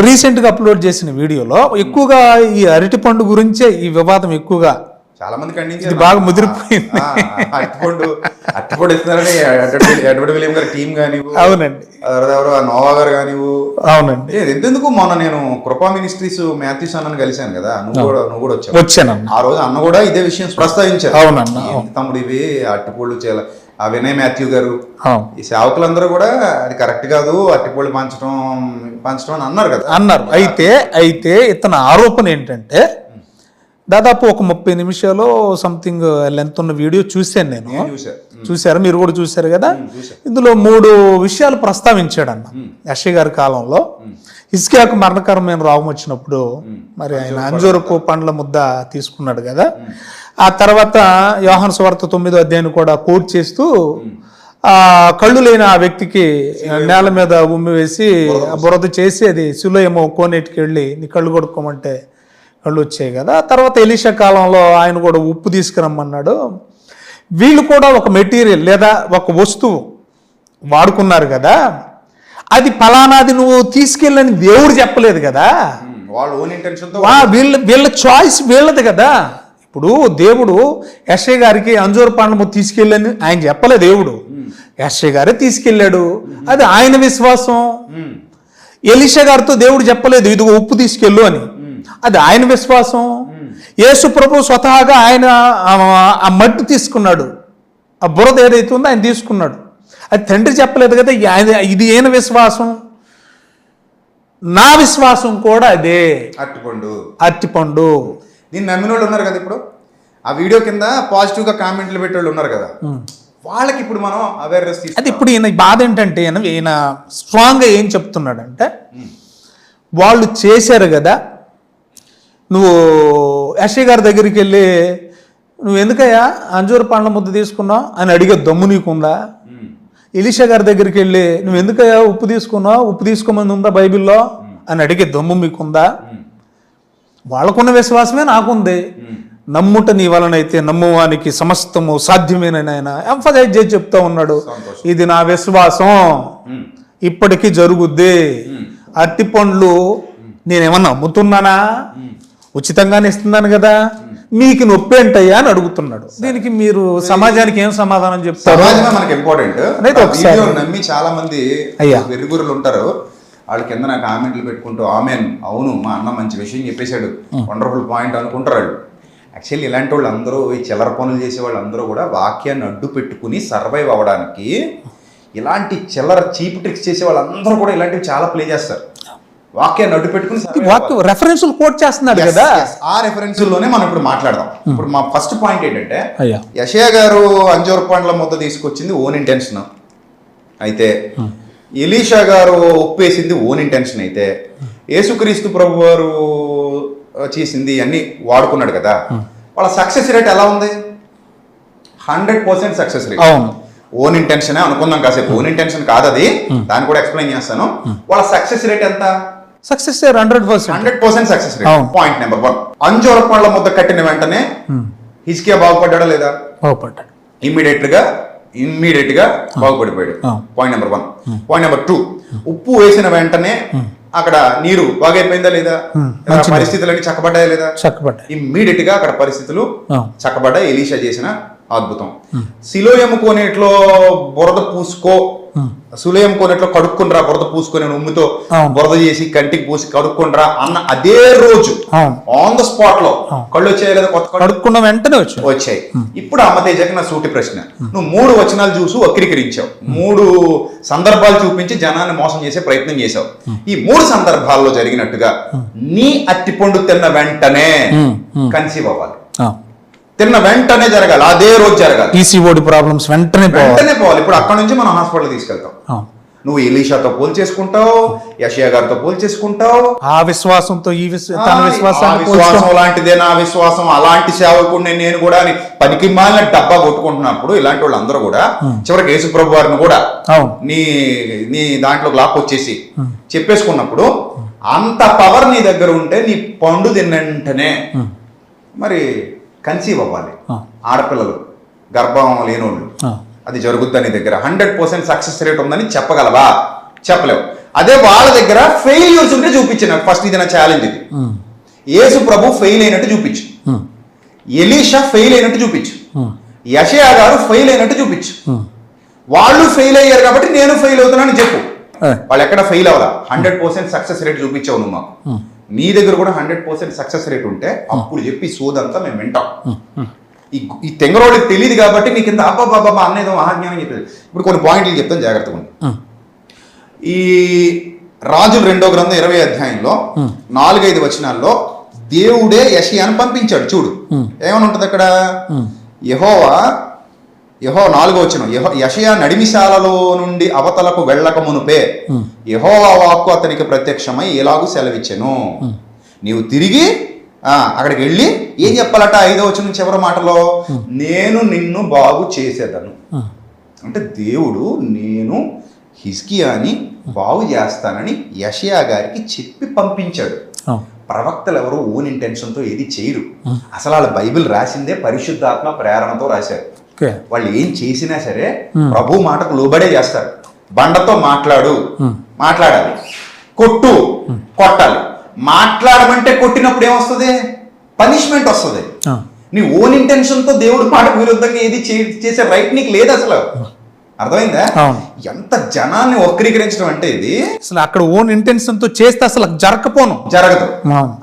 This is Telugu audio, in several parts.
రీసెంట్గా అప్లోడ్ చేసిన వీడియోలో ఎక్కువగా ఈ అరటిపండు గురించే ఈ వివాదం ఎక్కువగా చాలా మంది ఖండించారు ఇది బాగా ముదిరిపోయింది. అరటిపండు అరటిపండు ఇస్తున్నారని ఎడ్వర్డ్ విలియం గారి టీం కానివ్వు అవునండి. ఎవరో నోవా గారు కానివ్వు. అవునండి. ఏ, ఎంతెందుకు మొన్న నేను కృపా మినిస్ట్రీస్ మాథ్యూస్ అన్నని కలిశాను కదా నువ్వు కూడా నువ్వు కూడా వచ్చావు. వచ్చానన్న. ఆ రోజు అన్న కూడా ఇదే విషయం ప్రస్తావించారు అవునన్న తమ్ముడు ఇవి అట్టిపళ్ళు చేయాల. ఆ వినయ్ మాథ్యూ గారు. ఈ సేవకులందరూ కూడా అది కరెక్ట్ కాదు అట్టిపళ్ళు పంచడం పంచడం అని అన్నారు కదా. అన్నారు. అయితే అయితే ఇతని ఆరోపణ ఏంటంటే దాదాపు ఒక ముప్పై నిమిషాలు సంథింగ్ లెంత్ ఉన్న వీడియో చూశాను నేను. చూశారు? మీరు కూడా చూశారు కదా? ఇందులో మూడు విషయాలు ప్రస్తావించాడన్న యశ్వ గారి కాలంలో. హిస్కియాకు మరణకరమైన రోగం వచ్చినప్పుడు మరి ఆయన అంజూరపు పండ్ల ముద్ద తీసుకున్నాడు కదా. ఆ తర్వాత యోహాన్ సువార్త తొమ్మిదో అధ్యాయం కూడా కోట్ చేస్తూ ఆ కళ్ళు లేని ఆ వ్యక్తికి నేల మీద ఉమ్మి వేసి బురద చేసి అది సులోయమో కోనేటికి వెళ్ళి నీ కళ్ళు కొడుకోమంటే కళ్ళు వచ్చాయి కదా. తర్వాత ఎలీషా కాలంలో ఆయన కూడా ఉప్పు తీసుకురమ్మన్నాడు. వీళ్ళు కూడా ఒక మెటీరియల్ లేదా ఒక వస్తువు వాడుకున్నారు కదా. అది ఫలానాది నువ్వు తీసుకెళ్ళని దేవుడు చెప్పలేదు కదా. వాళ్ళ వీళ్ళ వీళ్ళ చాయిస్ వీళ్ళది కదా. ఇప్పుడు దేవుడు యశ్ఐ గారికి అంజూరు పండ్లము తీసుకెళ్ళని ఆయన చెప్పలే దేవుడు. యశ్ఐ గారే తీసుకెళ్ళాడు. అది ఆయన విశ్వాసం. ఎలిషా గారితో దేవుడు చెప్పలేదు ఇదిగో ఉప్పు తీసుకెళ్ళు అని. అది ఆయన విశ్వాసం. యేసు ప్రభు స్వతహాగా ఆయన ఆ- మట్టి తీసుకున్నాడు. ఆ బురద ఏదైతే ఉందో ఆయన తీసుకున్నాడు. అది తండ్రి చెప్పలేదు కదా ఇది ఆయన ఇది ఏన విశ్వాసం? నా విశ్వాసం కూడా అదే. అట్టిపండు. అరటిపండు దీన్ని నమ్మిన వాళ్ళు ఉన్నారు కదా ఇప్పుడు? ఆ వీడియో కింద పాజిటివ్గా కామెంట్లు పెట్టే ఉన్నారు కదా? వాళ్ళకి ఇప్పుడు మనం అవేర్నెస్ అది ఇప్పుడు ఈయన బాధ ఏంటంటే ఈయన ఈయన స్ట్రాంగ్గా ఏం చెప్తున్నాడంటే వాళ్ళు చేశారు కదా నువ్వు యశ్వ గారి దగ్గరికి వెళ్ళి నువ్వు ఎందుకయ్యా అంజూరు పండ్ల ముద్ద తీసుకున్నావు? అని అడిగే దమ్ము నీకుందా? ఎలీషా గారి దగ్గరికి వెళ్ళి నువ్వు ఎందుకయ్యా ఉప్పు తీసుకున్నావు? ఉప్పు తీసుకోమని ఉందా బైబిల్లో? అని అడిగే దమ్ము మీకుందా? వాళ్ళకున్న విశ్వాసమే నాకుంది. నమ్ముట నీ వలనైతే నమ్మువానికి సమస్తము సాధ్యమేనని ఆయన ఎంఫసైజ్ చేసి చెప్తా ఉన్నాడు. ఇది నా విశ్వాసం. ఇప్పటికీ జరుగుద్ది. అట్టి పండ్లు నేనేమన్నా అమ్ముతున్నానా ఉచితంగానే ఇస్తున్నాను కదా. మీకు నొప్పి ఏంటయ్యా అని అడుగుతున్నాడు. దీనికి మీరు సమాజానికి ఏం సమాధానం చెప్తారు? సమాజమే మనకి ఇంపార్టెంట్ ఒకసారి. నమ్మి చాలా మంది అయ్యా. వెరుగురులు ఉంటారు. వాళ్ళ కింద నాకు కామెంట్లు పెట్టుకుంటూ ఆమెన్ అవును మా అన్న మంచి విషయం చెప్పేశాడు. వండర్ఫుల్ పాయింట్ అనుకుంటారు. వాళ్ళు యాక్చువల్లీ ఇలాంటి వాళ్ళు అందరూ ఈ చిల్లర పనులు చేసే వాళ్ళందరూ కూడా వాక్యాన్ని అడ్డు పెట్టుకుని సర్వైవ్ అవ్వడానికి ఇలాంటి చిల్లర చీప్ ట్రిక్స్ చేసే వాళ్ళందరూ కూడా ఇలాంటివి చాలా ప్లే చేస్తారు. వాక్యాన్ని అడ్డు పెట్టుకుని వాక్య రెఫరెన్సులు కోట్ చేస్తున్నాడు కదా. ఆ రెఫరెన్స్లోనే మనం ఇప్పుడు మాట్లాడదాం. ఇప్పుడు మా ఫస్ట్ పాయింట్ ఏంటంటే యశయ గారు అంజూర పండ్ల ముద్ద తీసుకొచ్చింది ఓన్ ఇంటెన్షన్ అయితే ఎలీషా గారు ఒప్పేసింది ఓన్ ఇంటెన్షన్ అయితే యేసుక్రీస్తు ప్రభు వారు ఆ, చేసింది అన్ని వాడుకున్నాడు కదా. వాళ్ళ సక్సెస్ రేట్ ఎలా ఉంది? Hundred percent success rate own intention అనుకుందాం కాసేపు. ఓన్ ఇంటెన్షన్ కాదు అది దాన్ని కూడా ఎక్స్ప్లెయిన్ చేస్తాను. వాళ్ళ సక్సెస్ రేట్ ఎంత? Success hundred percent hundred percent success. Point number one అంజూర పండ్ల ముద్ద కట్టిన వెంటనే హిజ్కియా బాగుపడ్డా లేదా? బాగుపడ్డాడు ఇమ్మీడియట్గా ఇమ్మీడియట్గా బాగుపడిపోయాడు. అవును. Point number one point number two ఉప్పు వేసిన వెంటనే అక్కడ నీరు బాగైపోయిందా లేదా? పరిస్థితులన్నీ చక్కబడ్డాయా లేదా? చక్కబడ్డాయి. ఇమ్మీడియట్గా అక్కడ పరిస్థితులు. చక్కబడ్డాయి. ఎలీషా చేసిన అద్భుతం. సిలోయము కోనేట్లో బురద పూసుకో సులేయం కోనేట్లో కడుక్కుండ్రా బురద పూసుకొని ఉమ్ముతో. బురద చేసి కంటికి పూసి కడుక్కుండ్రా అన్న అదే రోజు ఆన్ ద స్పాట్లో కళ్ళు వచ్చాయి లేదా కొత్త కడుక్కున్న వెంటనే వచ్చి వచ్చాయి. ఇప్పుడు అమ్మతేజకి నా సూటి ప్రశ్న. నువ్వు మూడు వచనాలు చూసి వక్రీకరించావు. మూడు సందర్భాలు చూపించి జనాన్ని మోసం చేసే ప్రయత్నం చేశావు. ఈ మూడు సందర్భాల్లో జరిగినట్టుగా నీ అట్టిపండు తిన్న వెంటనే కన్సీవ్ అవ్వాలి. తిన్న వెంటనే జరగాలి. అదే రోజు జరగాలి. ఈసీఓడి ప్రాబ్లమ్స్ వెంటనే పోవాలి. వెంటనే పోవాలి. ఇప్పుడు అక్కడ నుంచి మనం హాస్పిటల్ తీసుకెళ్తాం. నువ్వు ఎలీషాతో పోల్చేసుకుంటావు యషియా గారితో పోల్చేసుకుంటావు ఆ విశ్వాసంతో ఈ తన విశ్వాసం లాంటిదే నా విశ్వాసం. అలాంటి సేవకుడిని నేను కూడా అని పనికి మాలిన డబ్బా కొట్టుకుంటున్నప్పుడు ఇలాంటి వాళ్ళందరూ కూడా చివరికి యేసు ప్రభు వారిని కూడా నీ నీ దాంట్లో లాక్ వచ్చేసి చెప్పేసుకున్నప్పుడు అంత పవర్ నీ దగ్గర ఉంటే నీ పండు తిన్నంటనే మరి కన్సీవ్ అవ్వాలి. ఆడపిల్లలు గర్భం లేనోళ్ళు. అది జరుగుద్ది నీ దగ్గర? హండ్రెడ్ పర్సెంట్ సక్సెస్ రేట్ ఉందని చెప్పగలవా? చెప్పలేవు. అదే వాళ్ళ దగ్గర ఫెయిల్యూర్స్ ఉంటే చూపించు నాకు ఫస్ట్ ఇది నా ఛాలెంజ్ ఇది. యేసు ప్రభు ఫెయిల్ అయినట్టు చూపించు. ఎలీషా ఫెయిల్ అయినట్టు చూపించు. యషయా గారు ఫెయిల్ అయినట్టు చూపించు. వాళ్ళు ఫెయిల్ అయ్యారు కాబట్టి నేను ఫెయిల్ అవుతున్నాను చెప్పు. వాళ్ళు ఎక్కడ ఫెయిల్ అవ్వాలా? హండ్రెడ్ పర్సెంట్ సక్సెస్ రేట్ చూపించావు నువ్వు మాకు. నీ దగ్గర కూడా హండ్రెడ్ పర్సెంట్ సక్సెస్ రేట్ ఉంటే అప్పుడు చెప్పి సోదంతా మేము వింటాం. ఈ ఈ తెంగరోడికి తెలియదు కాబట్టి నీకు ఇంత అబ్బాబాబా అన్నేదో మహాజ్ఞానం చెప్పేది ఇప్పుడు కొన్ని పాయింట్లు చెప్తాను జాగ్రత్తగా ఉండు. ఉమ్, ఈ రాజుల రెండో గ్రంథం ఇరవై అధ్యాయంలో. నాలుగైదు వచనాల్లో దేవుడే యషయాను పంపించాడు చూడు. ఏమని ఉంటుంది అక్కడ యహోవా యహో నాలుగో వచనం. యహో యషయా నడిమిశాలలో నుండి అవతలకు వెళ్ళక మునుపే. యహోవా వాక్కు అతనికి ప్రత్యక్షమై ఎలాగూ సెలవిచ్చెను. నీవు తిరిగి ఆ, అక్కడికి వెళ్ళి ఏం చెప్పాలట ఐదో వచనం చివరి మాటలో? నేను నిన్ను బాగు చేసేదను. అంటే దేవుడు నేను హిస్కియాని బాగు చేస్తానని యషయా గారికి చెప్పి పంపించాడు. ప్రవక్తలు ఎవరు ఓన్ ఇంటెన్షన్తో ఏది చేయరు. అసలు వాళ్ళ బైబిల్ రాసిందే పరిశుద్ధాత్మ ప్రేరణతో రాశారు. వాళ్ళు ఏం చేసినా సరే ప్రభు మాటకు లోబడే చేస్తారు. బండతో మాట్లాడు మాట్లాడాలి. కొట్టు కొట్టాలి. మాట్లాడమంటే కొట్టినప్పుడు ఏమొస్తుంది? పనిష్మెంట్ వస్తుంది. నీ ఓన్ ఇంటెన్షన్తో దేవుడి మాటకు విరుద్ధంగా ఏది చేసే రైట్ నీకు లేదు అసలు. అర్థమైందా. ఎంత జనాన్ని వక్రీకరించడం అంటే ఇది? అసలు అక్కడ ఓన్ ఇంటెన్షన్తో చేస్తే అసలు జరగపోను జరగదు.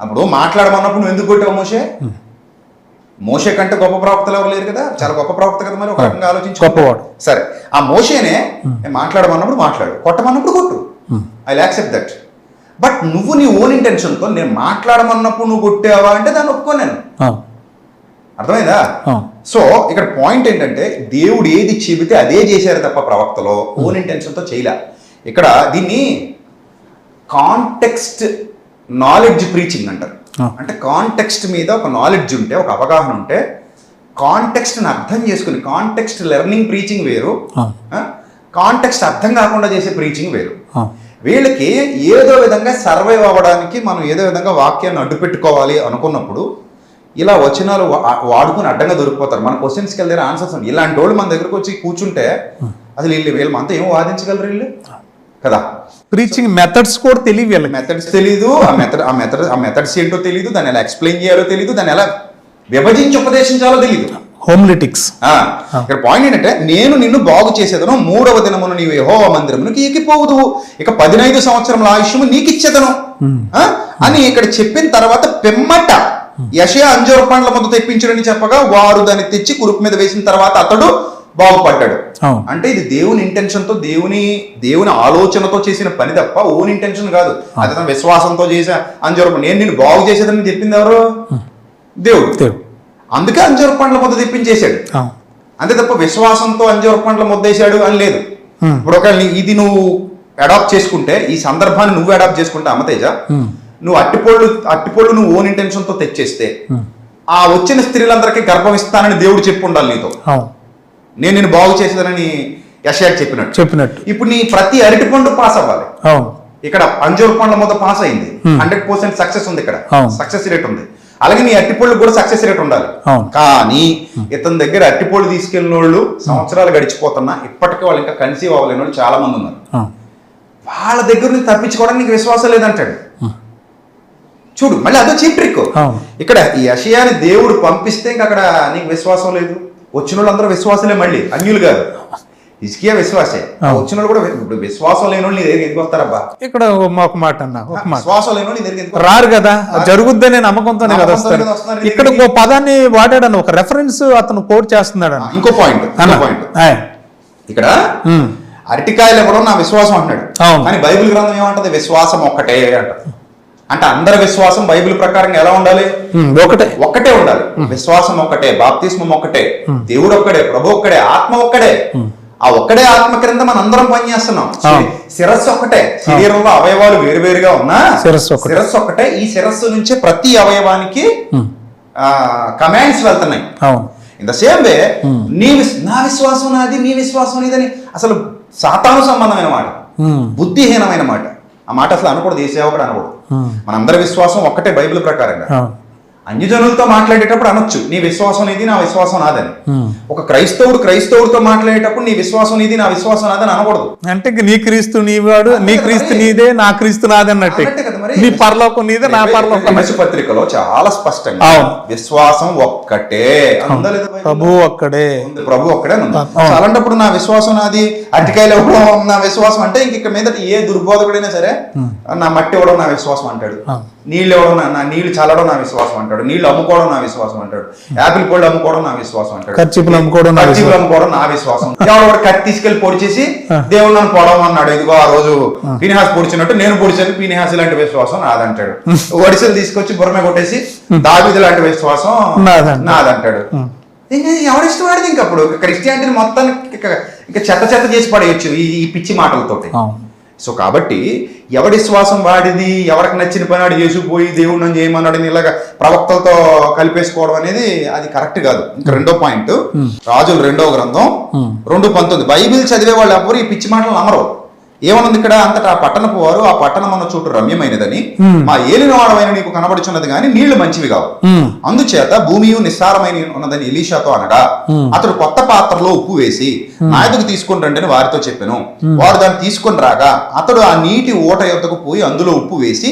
అప్పుడు మాట్లాడమన్నప్పుడు నువ్వు ఎందుకు కొట్టావు మోషే? మోషే కంటే గొప్ప ప్రవక్తలు ఎవరు లేరు కదా? చాలా గొప్ప ప్రవక్త కదా మరి ఒక రకంగా ఆలోచించు గొప్పవాడు. సరే ఆ మోషేనే నేను మాట్లాడమన్నప్పుడు మాట్లాడు కొట్టమన్నప్పుడు కొట్టు. ఐ యాక్సెప్ట్ దట్ బట్ నువ్వు నీ ఓన్ ఇంటెన్షన్తో నేను మాట్లాడమన్నప్పుడు నువ్వు కొట్టావా అంటే దాన్ని ఒప్పుకో నేను. అవును. అర్థమైందా. సో ఇక్కడ పాయింట్ ఏంటంటే దేవుడు ఏది చెబితే అదే చేశారు తప్ప ప్రవక్తలో ఓన్ ఇంటెన్షన్తో చేయలే. ఇక్కడ దీన్ని కాంటెక్స్ట్ నాలెడ్జ్ ప్రీచింగ్ అంటారు. అంటే కాంటెక్స్ట్ మీద ఒక నాలెడ్జ్ ఉంటే ఒక అవగాహన ఉంటే కాంటెక్స్ట్ని అర్థం చేసుకుని కాంటెక్స్ట్ లెర్నింగ్ ప్రీచింగ్ వేరు. కాంటెక్స్ట్ అర్థం కాకుండా చేసే ప్రీచింగ్ వేరు. వీళ్ళకి ఏదో విధంగా సర్వైవ్ అవ్వడానికి మనం ఏదో విధంగా వాక్యాన్ని అడ్డు పెట్టుకోవాలి అనుకున్నప్పుడు ఇలా వచనాలు వాడుకుని అడ్డంగా దొరికిపోతారు. మన క్వశ్చన్స్కి వెళ్ళే ఆన్సర్స్. ఇలాంటి వాళ్ళు మన దగ్గరకు వచ్చి కూర్చుంటే అసలు వీళ్ళు వీళ్ళు మనతో ఏం వాదించగలరు వీళ్ళు? కదా? ప్రీచింగ్ మెథడ్స్ కూడా తెలియదు వీళ్ళకి. మెథడ్స్ తెలీదు ఆ మెథడ్ ఆ మెథడ్ ఆ మెథడ్స్ ఏంటో తెలియదు దాన్ని ఎలా ఎక్స్ప్లెయిన్ చేయాలో తెలియదు దాన్ని ఎలా విభజించి ఉపదేశించాలో తెలియదు హోమ్లిటిక్స్ ఆ, ఇక్కడ పాయింట్ ఏంటంటే నేను నిన్ను బాగు చేసేదను మూడవ దినమును నీవు యెహోవా మందిరమునికి ఎక్కిపోవుదు ఇక పదినైదు సంవత్సరముల ఆయుష్యము నీకు ఇచ్చేదను ఆ, అని ఇక్కడ చెప్పిన తర్వాత పెమ్మట యషయా అంజూర పండ్ల ముద్ద తెప్పించడని చెప్పగా వారు దాన్ని తెచ్చి కురుపు మీద వేసిన తర్వాత అతడు బాగుపడ్డాడు. అంటే ఇది దేవుని ఇంటెన్షన్తో దేవుని దేవుని ఆలోచనతో చేసిన పని తప్ప ఓన్ ఇంటెన్షన్ కాదు అది తన విశ్వాసంతో చేసే అంజూర పండు. నేను నిన్ను బాగు చేసేదని చెప్పింది ఎవరు దేవుడు అందుకే అంజూర పండ్ల ముద్ద తెప్పించేశాడు. అంతే తప్ప విశ్వాసంతో అంజూర పండ్ల ముద్దేశాడు అని లేదు. ఇప్పుడు ఒకవేళ ఇది నువ్వు అడాప్ట్ చేసుకుంటే ఈ సందర్భాన్ని నువ్వు అడాప్ట్ చేసుకుంటే అమ్మతేజ Hmm. నువ్వు అట్టిపళ్ళు అట్టిపళ్ళు నువ్వు ఓన్ ఇంటెన్షన్తో తెచ్చేస్తే. ఆ వచ్చిన స్త్రీలందరికీ గర్భం ఇస్తానని దేవుడు చెప్పి ఉండాలి నీతో నేను నేను బాగు చేసేదనని యషయాకి చెప్పినట్టు. చెప్పినట్టు. ఇప్పుడు నీ ప్రతి అరటి పండు పాస్ అవ్వాలి. అవును. ఇక్కడ అంజూర పండ్ల మొదట పాస్ అయింది. హండ్రెడ్ పర్సెంట్ సక్సెస్ ఉంది ఇక్కడ. సక్సెస్ రేట్ ఉంది. అలాగే నీ అట్టిపళ్ళు కూడా సక్సెస్ రేట్ ఉండాలి. కానీ ఇతని దగ్గర అట్టిపళ్ళు తీసుకెళ్ళిన వాళ్ళు సంవత్సరాలు గడిచిపోతున్నా ఇప్పటికీ వాళ్ళు ఇంకా కన్సీవ్ అవ్వలేని వాళ్ళు చాలా మంది ఉన్నారు. వాళ్ళ దగ్గర నుంచి తప్పించుకోవడానికి నీకు విశ్వాసం లేదంటాడు. చూడు మళ్ళీ అదో చీప్ ట్రిక్. ఇక్కడ ఈ అషయాన్ని దేవుడు పంపిస్తే ఇంక అక్కడ నీకు విశ్వాసం లేదు. వచ్చిన వాళ్ళందరూ విశ్వాసలే మళ్ళీ అన్యులు కాదు. ఇసుకియా విశ్వాసే. వచ్చిన వాళ్ళు కూడా ఇప్పుడు విశ్వాసం లేని వాళ్ళు నీ దగ్గరికి ఎందుకు వస్తారబ్బా ఇక్కడ ఒక మాట అన్న ఒక మాట. విశ్వాసం లేని వాళ్ళు నీ దగ్గరికి రారు కదా జరుగుద్దనే నమ్మకంతోనే కదా వస్తారు. ఇక్కడ ఒక పదాన్ని వాడాడన్న ఒక రెఫరెన్స్ అతను కోట్ చేస్తున్నాడు అన్న ఇంకో పాయింట్ ఇంకో పాయింట్. ఇక్కడ. అరటికాయలు ఇవ్వడం నా విశ్వాసం అంటున్నాడు. కానీ బైబిల్ గ్రంథం ఏమంటది? విశ్వాసం ఒక్కటే అంటది. అంటే అందరి విశ్వాసం బైబిల్ ప్రకారం ఎలా ఉండాలి? ఒకటే. ఒక్కటే ఉండాలి. విశ్వాసం ఒక్కటే బాప్తిస్మం ఒక్కటే దేవుడు ఒక్కడే ప్రభు ఒక్కడే ఆత్మ ఒక్కడే. ఆ ఒక్కడే ఆత్మ క్రింద మనం అందరం పనిచేస్తున్నాం. శిరస్సు ఒక్కటే శరీరంలో అవయవాలు వేరువేరుగా ఉన్నా శిరస్సు ఒక్కటే ఈ శిరస్సు నుంచే ప్రతి అవయవానికి కమాండ్స్ వెళ్తున్నాయి. ఇన్ ద సేమ్ వే నీ నా విశ్వాసం నాది నీ విశ్వాసం నీదని అసలు సాతాను సంబంధమైన మాట. బుద్ధిహీనమైన మాట. ఆ మాట అసలు అనకూడదు ఏ సేవకుడు అనకూడదు. మనందరి విశ్వాసం ఒక్కటే బైబిల్ ప్రకారంగా. అన్యజనులతో మాట్లాడేటప్పుడు అనొచ్చు నీ విశ్వాసం నీది నా విశ్వాసం నాదని. ఒక క్రైస్తవుడు క్రైస్తవుడితో మాట్లాడేటప్పుడు నీ విశ్వాసం నీది నా విశ్వాసం నాదని అనకూడదు. అంటే నీ క్రీస్తు నీవాడు నీ క్రీస్తు నీదే నా క్రీస్తు నాదే అన్నట్టు అన్నట్టే కదా మరి. నీ పరలోకం నీదే నా పరలోకం పత్రికలో చాలా స్పష్టంగా. విశ్వాసం ఒక్కటే? ప్రభు ఒక్కడే. ఉంది. ప్రభు ఒక్కడే అలాంటప్పుడు నా విశ్వాసం నాది అట్టికాయలు ఇవ్వడం నా విశ్వాసం అంటే ఇంక మీద ఏ దుర్బోధకుడైనా సరే నా మట్టి ఇవ్వడం నా విశ్వాసం అంటాడు. నీళ్ళు ఇవ్వడం నా- నీళ్ళు చల్లడం నా విశ్వాసం అంటాడు. నీళ్ళు అమ్ముకోవడం నా విశ్వాసం అంటాడు. యాపిల్ పళ్ళు అమ్ముకోవడం నా విశ్వాసం అంటాడు. ఖర్చులు అమ్ముకోవడం ఖర్చులు అమ్ముకోవడం నా విశ్వాసం. ఎవడో ఒకడు కత్తి తీసుకెళ్ళి పొడిచేసి దేవుడు నన్ను పొడవం అన్నాడు ఇదిగో ఆ రోజు పీనిహాస్ పొడిచినట్టు నేను పొడిచాను. పీనిహాస్ లాంటి విశ్వాసం నాదంటాడు. ఒడిసెలు తీసుకొచ్చి బుర్రమే కొట్టేసి దావిది లాంటి విశ్వాసం నాదంటాడు. ఇంక ఎవరిష్టం వాడిది ఇంక అప్పుడు? క్రిస్టియానిటీని మొత్తానికి ఇక చెత్త చెత్త చేసి పడేయచ్చు ఈ పిచ్చి మాటలతోటి. అవును. సో కాబట్టి ఎవడి విశ్వాసం వాడిది ఎవరికి నచ్చిన పని వాడు చేసుకుపోయి దేవుడు నన్ను చేయమన్నాడు అని ఇలాగ ప్రవక్తలతో కలిపేసుకోవడం అనేది అది కరెక్ట్ కాదు. ఇంకా రెండో పాయింట్. రాజుల రెండో గ్రంథం రెండు పంతొమ్మిది. బైబిల్ చదివే వాళ్ళు ఎవరు ఈ పిచ్చి మాటలు నమ్మరు. ఏమనుంది ఇక్కడ? అంతటా పట్టణపు వారు ఆ పట్టణం అన్న చోటు రమ్యమైనదని మా ఏలిన వాడమైన నీకు కనబడుచున్నది కానీ నీళ్ళు మంచివి కావు. అందుచేత భూమియు నిస్సారమైన ఉన్నదని ఎలీషాతో అనగా అతడు కొత్త పాత్రలో ఉప్పు వేసి నా ఎదుగు తీసుకుని రండి వారితో చెప్పాను. వారు దాన్ని తీసుకొని రాగా అతడు ఆ నీటి ఊట యొద్దకు పోయి అందులో ఉప్పు వేసి.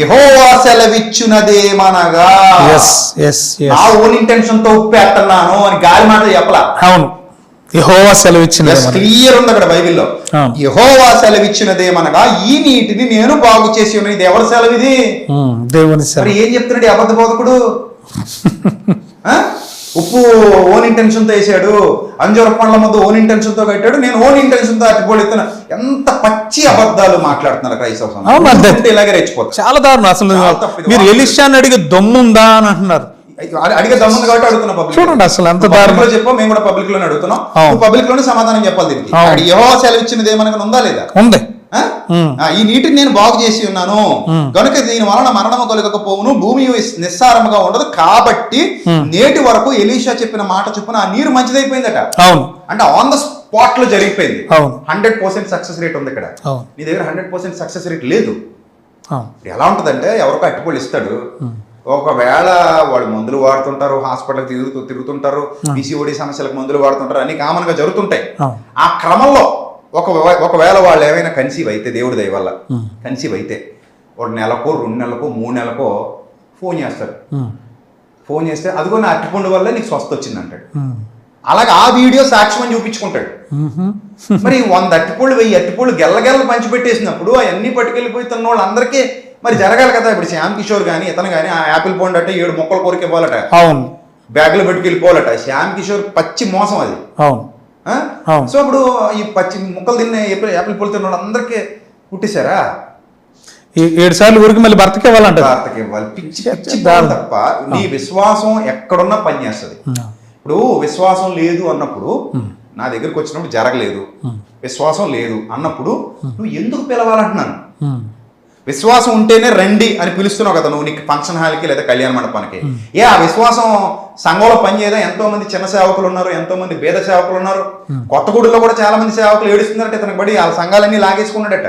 యెహోవా సెలవిచ్చునదేమనగా నా ఓన్ ఇంటెన్షన్తో ఉప్పు వేస్తున్నాను అని గాలి మాటలు చెప్పలా. అవును. యెహోవా సెలవిచ్చిన క్లియర్ ఉంది అక్కడ బైబిల్లో. యెహోవా సెలవిచ్చినదేమనగా ఈ నీటిని నేను బాగు చేసి ఉన్నాను ఇది ఎవరి సెలవు ఇది దేవుని సెలవు. ఏం చెప్తున్నాడు అబద్ధ బోధకుడు? ఉప్పు ఓన్ ఇంటెన్షన్తో వేసాడు. అంజూర పండ్ల ముందు ఓన్ ఇంటెన్షన్తో కట్టాడు. నేను ఓన్ ఇంటెన్షన్తో అట్టిపోడుతున్నా ఎంత పచ్చి అబద్ధాలు మాట్లాడుతున్నారు క్రైస్తవ ఇలాగే రెచ్చిపోతారు. చాలా దారుణం. అసలు. మీరు ఎలిషాని అడిగి దమ్ముందా అని అంటున్నారు. అడిగే దమ్ముంది కాబట్టి అడుగుతున్నా పబ్లిక్ చూడండి అసలు ఎంత దారుణం. చెప్పాం మేము కూడా పబ్లిక్లోనే అడుగుతున్నాం. పబ్లిక్లోనే సమాధానం చెప్పాలి దీనికి. అక్కడ సెలవు ఇచ్చినది ఏమనగా ఉందా లేదా? ఉంది. ఈ నీటిని నేను బాగు చేసి ఉన్నాను. కనుక దీని వలన మరణము కలగకపోవును భూమి నిస్సారముగా ఉండదు. కాబట్టి నేటి వరకు ఎలీషా చెప్పిన మాట చొప్పున ఆ నీరు మంచిదైపోయిందట. అవును. అంటే ఆన్ ద స్పాట్లో జరిగిపోయింది. హండ్రెడ్ పర్సెంట్ సక్సెస్ రేట్ ఉంది ఇక్కడ. నీ దగ్గర హండ్రెడ్ పర్సెంట్ సక్సెస్ రేట్ లేదు. ఎలా ఉంటుందంటే ఎవరికో అట్టుపళ్ళు ఇస్తాడు. ఒకవేళ వాళ్ళు మందులు వాడుతుంటారు హాస్పిటల్కి తిరుగుతూ తిరుగుతుంటారు పీసీఓడి సమస్యలకు మందులు వాడుతుంటారు అన్ని కామన్గా జరుగుతుంటాయి. ఆ. క్రమంలో ఒక ఒకవేళ వాళ్ళు ఏమైనా కన్సీవ్ అయితే దేవుడి దయ వల్ల కన్సీవ్ అయితే ఒక నెలకో రెండు నెలలకో మూడు నెలలకో ఫోన్ చేస్తారు. ఫోన్ చేస్తే అదిగో నా అట్టిపండు వల్ల నీకు స్వస్థ వచ్చింది అంటాడు అలాగే ఆ వీడియో సాక్ష్యం అని చూపించుకుంటాడు. మరి వంద అట్టిపళ్ళు వెయ్యి అట్టిపళ్ళు గెల్లగెల్ల పంచి పెట్టేసినప్పుడు అవన్నీ పట్టుకెళ్ళిపోయి తిన్న వాళ్ళందరికీ మరి జరగాలి కదా. ఇప్పుడు శ్యామ్ కిషోర్ కానీ ఇతను కానీ ఆ యాపిల్ పండు అంటే ఏడు మొక్కలు కోరిక ఇవ్వాలట. అవును. బ్యాగ్లో పెట్టుకెళ్ళిపోవాలట. శ్యామ్ కిషోర్ పచ్చి మోసం అది. అవును. సో ఇప్పుడు ఈ పచ్చి ముక్కలు తిన్న యాపిల్ పళ్ళు తిన్న వాళ్ళందరికీ పుట్టేశారా? ఈ ఏడు సార్లు ఊరికి మళ్ళీ భర్తకి ఇవ్వాలంటారు వార్తకి ఇవ్వాలి. పిచ్చి పిచ్చి తప్ప నీ విశ్వాసం ఎక్కడున్నా పనిచేస్తుంది ఇప్పుడు విశ్వాసం లేదు అన్నప్పుడు నా దగ్గరికి వచ్చినప్పుడు జరగలేదు. విశ్వాసం లేదు అన్నప్పుడు నువ్వు ఎందుకు పిలవాలంటున్నాను? విశ్వాసం ఉంటేనే రండి అని పిలుస్తున్నావు కదా నువ్వు నీకు ఫంక్షన్ హాల్కి లేదా కళ్యాణ మండపానికి. ఏ ఆ విశ్వాసం సంఘంలో పనిచేయదా? ఎంతో మంది చిన్న సేవకులు ఉన్నారు ఎంతో మంది పేద సేవకులు ఉన్నారు. కొత్తగూడలో కూడా చాలా మంది సేవకులు ఏడుస్తున్నారట ఇతనికి బడి. ఆ సంఘాలన్నీ లాగేసుకున్నాడట.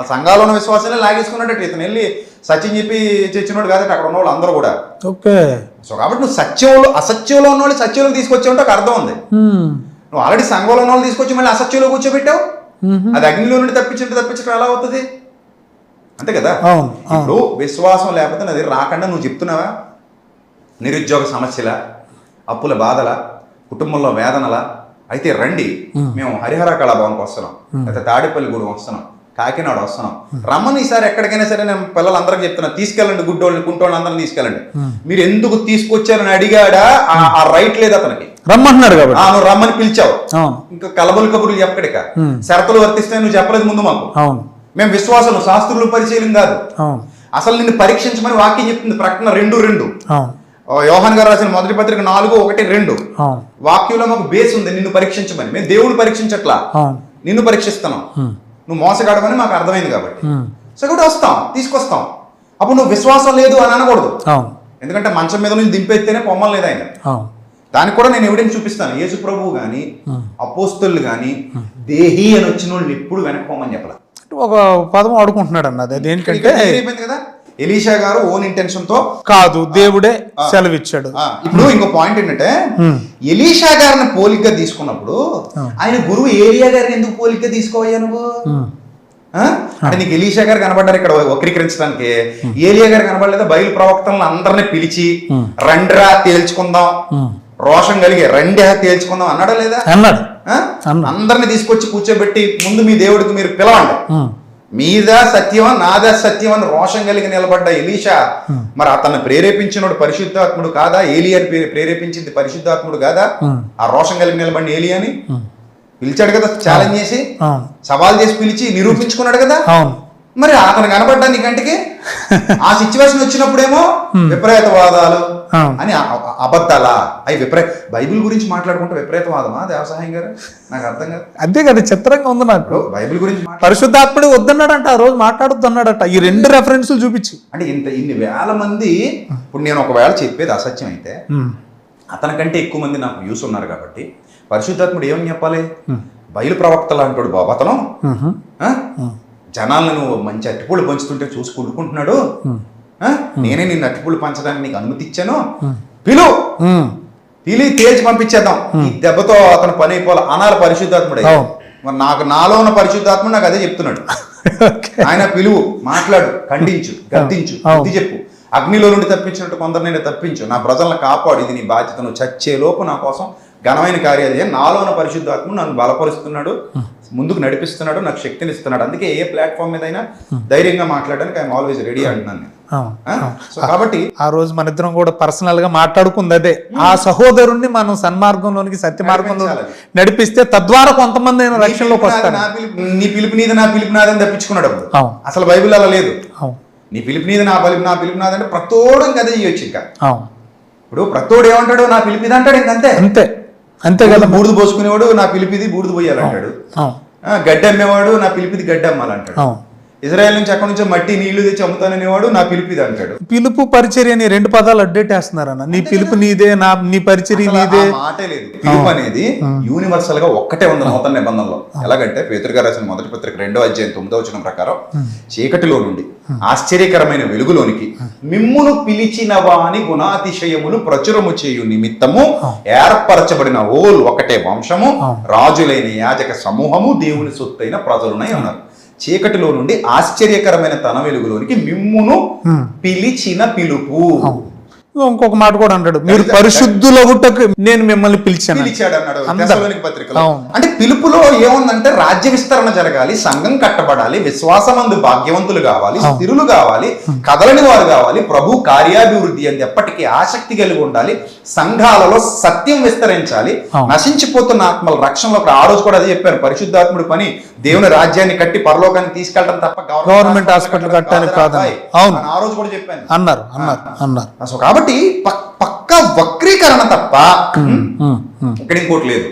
ఆ సంఘాల్లో ఉన్న విశ్వాసాలే లాగేసుకున్నాడట. ఇతను వెళ్ళి సత్యం చెప్పి చచ్చినోడు కాదట అక్కడ ఉన్న వాళ్ళు అందరూ కూడా. ఓకే. సో కాబట్టి నువ్వు సత్యంలో అసత్యంలో ఉన్న వాళ్ళు సత్యంలో తీసుకొచ్చావు ఒక అర్థం ఉంది. నువ్వు ఆల్రెడీ సంఘంలో ఉన్న వాళ్ళు తీసుకొచ్చి మళ్ళీ అసత్యంలో కూర్చోబెట్టావు. అది అగ్నిలో నుండి తప్పించడం తప్పించడం ఎలా అవుతుంది? అంతే కదా? అవును ఇప్పుడు విశ్వాసం లేకపోతే నాది రాకుండా నువ్వు చెప్తున్నావా? నిరుద్యోగ సమస్యల? అప్పుల బాధల? కుటుంబంలో వేదనల? అయితే రండి మేము హరిహర కళాభవన్కి వస్తున్నాం. అయితే తాడేపల్లి గూడెం వస్తున్నాం. కాకినాడ వస్తున్నాం. రమ్మని ఈసారి ఎక్కడికైనా సరే నేను పిల్లలందరికీ చెప్తున్నా తీసుకెళ్ళండి గుడ్డోళ్ళని కుంటోళ్ళని అందరిని తీసుకెళ్ళండి. మీరు ఎందుకు తీసుకొచ్చారని అడిగాడా? ఆ- రైట్ లేదు అతనికి. రమ్మంటున్నాడు కాబట్టి. నువ్వు రమ్మని పిలిచావు. ఇంకా కలబులు కబుర్లు చెప్పడిక. షరతులు వర్తిస్తే నువ్వు చెప్పలేదు ముందు మాకు. అవును. మేము విశ్వాసం శాస్త్రులు పరిశీలం కాదు. అసలు నిన్ను పరీక్షించమని వాక్యం చెప్తుంది ప్రకటన రెండు రెండు. యోహాన్ గారు రాసిన మొదటి పత్రిక నాలుగు ఒకటి రెండు. వాక్యంలో మాకు బేస్ ఉంది నిన్ను పరీక్షించమని. మేము దేవుడు పరీక్షించట్లా? నిన్ను పరీక్షిస్తున్నాం. నువ్వు మోసగాడమని మాకు అర్థమైంది కాబట్టి. సో కూడా వస్తాం తీసుకొస్తాం. అప్పుడు నువ్వు విశ్వాసం లేదు అని అనకూడదు. ఎందుకంటే మంచం మీద నుంచి దింపేస్తేనే పొమ్మలు లేదు ఆయన. దానికి కూడా నేను ఎవిడెన్స్ చూపిస్తాను. యేసు ప్రభువు కానీ అపోస్తులు కానీ దేహి అని వచ్చిన వాళ్ళు ఎప్పుడు వెనక్కి పొమ్మని చెప్పాలి. ఒక పదం ఆడుకుంటున్నాడు అన్నది అయిపోయింది కదా? ఎలీషా గారు ఓన్ ఇంటెన్షన్తో కాదు దేవుడే సెలవిచ్చాడు. ఇప్పుడు ఇంకో పాయింట్ ఏంటంటే ఎలీషా గారిని పోలికగా తీసుకున్నప్పుడు ఆయన గురువు ఏలియా గారిని ఎందుకు పోలికగా తీసుకోవయ్యా నువ్వు? అంటే నీకు ఎలీషా గారు కనబడ్డారు ఇక్కడ వక్రీకరించడానికి. ఏలియా గారు కనబడలేదా? బయలు ప్రవక్తలను అందరిని పిలిచి రండిరా తేల్చుకుందాం. రోషం కలిగి రండి తేల్చుకుందాం అన్నాడా లేదా? అన్నాడు? అందరిని తీసుకొచ్చి కూర్చోబెట్టి ముందు మీ దేవుడికి మీరు పిలవండి. మీదా సత్యమా నాదా సత్యం అని రోషం కలిగి నిలబడ్డ ఎలీషా మరి అతన్ని ప్రేరేపించినోడు పరిశుద్ధాత్ముడు కాదా? ఏలియాని ప్రే- ప్రేరేపించింది పరిశుద్ధాత్ముడు కాదా? ఆ. రోషం కలిగి నిలబడిన ఏలియాని? పిలిచాడు కదా ఛాలెంజ్ చేసి? సవాల్ చేసి పిలిచి నిరూపించుకున్నాడు కదా? మరి అతను కనబడ్డా నీ కంటికి? ఆ సిచ్యువేషన్ వచ్చినప్పుడేమో విపరీతవాదాలు. అని అబద్ధాలా అవి విపరీత బైబిల్ గురించి మాట్లాడుకుంటే విపరీతవాదమా? దేవసాయం గారు? నాకు అర్థం కాదు. అదే కదా చిత్రంగా ఉంది నాకు. బైబిల్ గురించి పరిశుద్ధాత్ముడు వద్దన్నాడంట ఆ రోజు మాట్లాడొద్దు అన్నాడట ఈ రెండు రెఫరెన్స్లు చూపించి. అంటే ఇంత ఇన్ని వేల మంది ఇప్పుడు నేను ఒకవేళ చెప్పేది అసత్యం అయితే. అతనికంటే ఎక్కువ మంది నాకు వ్యూస్ ఉన్నారు కాబట్టి పరిశుద్ధాత్ముడు ఏమని చెప్పాలి? బయలు ప్రవక్తలు అంటాడు బాబు అతను. ఉహు. ఆ? జనాలను మంచి అట్టిపూళ్ళు పంచుతుంటే చూసి కుళ్ళుకుంటున్నాడు ఆ? నేనే నిన్ను అట్టిపూళ్ళు పంచడానికి నీకు అనుమతి ఇచ్చాను పిలు. పిలి తేల్చి పంపించేద్దాం. ఈ దెబ్బతో అతను పని అయిపోవాలి. అనాలి పరిశుద్ధాత్ముడే. మరి నాకు నాలో ఉన్న పరిశుద్ధాత్ముడు నాకు అదే చెప్తున్నాడు. ఆయన పిలువు మాట్లాడు ఖండించు గద్దించు. బుద్ధి చెప్పు. అగ్నిలో నుండి తప్పించినట్టు కొందరు నేను తప్పించు. నా ప్రజలను కాపాడు. ఇది నీ బాధ్యత. నువ్వు చచ్చే లోపు నా కోసం ఘనమైన కార్యాలు చేయి. నాలో ఉన్న పరిశుద్ధాత్మ నన్ను బలపరుస్తున్నాడు. ముందుకు నడిపిస్తున్నాడు. నాకు శక్తిని ఇస్తున్నాడు. అందుకే ఏ ప్లాట్ఫామ్ మీద అయినా ధైర్యంగా మాట్లాడడానికి ఐఎమ్ ఆల్వేస్ రెడీ అంటున్నాను నేను. కాబట్టి ఆ రోజు మన ఇద్దరం కూడా పర్సనల్గా మాట్లాడుకుంది అదే. ఆ సహోదరుణ్ణి మనం సన్మార్గంలోనికి సత్య మార్గంలో. నడిపిస్తే తద్వారా కొంతమంది రక్షణలోకి వస్తారు. నా పిలుపు నీది నా పిలుపు నాదని తప్పించుకున్నాడు. అసలు బైబిల్ అలా లేదు. నీ పిలుపు నీది నా పిలుపు నా పిలుపు నాదంటే ప్రతోడు ఇంకా అదే చేయొచ్చు ఇంకా. ఇప్పుడు ప్రతోడు ఏమంటాడు నా పిలుపు ఇది అంటాడు ఇంకంతే అంతే. అంతే. కదా బూడిద పోసుకునేవాడు నా పిలిపిది బూడిద పోయాలంటాడు. గడ్డి అమ్మేవాడు నా పిలిపిది గడ్డి అమ్మాలంటాడు. ఇజ్రాయెల్ నుంచి అక్కడి నుంచో మట్టి నీళ్ళు తెచ్చి అమ్ముతాననేవాడు నా పిలిపిది అంటాడు. పిలుపు పరిచర్య అని రెండు పదాలు అడ్డేటేస్తున్నారన్న నీ పిలుపు నీదే నా నీ పరిచర్య నీదే. మాటే లేదు. పిలుపు అనేది యూనివర్సల్గా ఒక్కటే ఉంది నూతన నిబంధనలో. ఎలాగంటే పేతురు గారు రాసిన మొదటి పత్రిక రెండో అధ్యాయం తొమ్మిదో వచ్చిన ప్రకారం చీకటిలో నుండి ఆశ్చర్యకరమైన వెలుగులోనికి మిమ్మును పిలిచిన వాని గుణాతిశయములు ప్రచురము చేయు నిమిత్తము ఏర్పరచబడిన ఓల్ ఒకటే వంశము రాజులైన యాజక సమూహము దేవుని సొత్తైన ప్రజలునై ఉన్నారు. చీకటిలో నుండి ఆశ్చర్యకరమైన తన వెలుగులోనికి మిమ్మును పిలిచిన పిలుపు. ఇంకొక మాట కూడా అంటాడు మీరు పరిశుద్ధులగుటకు నేను మిమ్మల్ని పిలిచాను. అంటే పిలుపులో ఏముందంటే రాజ్య విస్తరణ జరగాలి సంఘం కట్టబడాలి విశ్వాసమందు భాగ్యవంతులు కావాలి స్థిరులు కావాలి కదలని వారు కావాలి ప్రభు కార్యాభివృద్ధి అని ఎప్పటికీ ఆసక్తి కలిగి ఉండాలి సంఘాలలో సత్యం విస్తరించాలి. నశించిపోతున్న ఆత్మల రక్షణలో ఆ రోజు కూడా అదే చెప్పాను పరిశుద్ధాత్ముడి పని దేవుని రాజ్యాన్ని కట్టి పరలోకానికి తీసుకెళ్ళడం తప్ప గవర్నమెంట్ హాస్పిటల్ కట్టడానికి. అబ్బాయి. అవును. ఆ రోజు కూడా చెప్పాను అన్నారు అన్నారు అన్నారు సో కాబట్టి పక్- పక్కా వక్రీకరణ తప్ప ఇక్కడ ఇంకోటి లేదు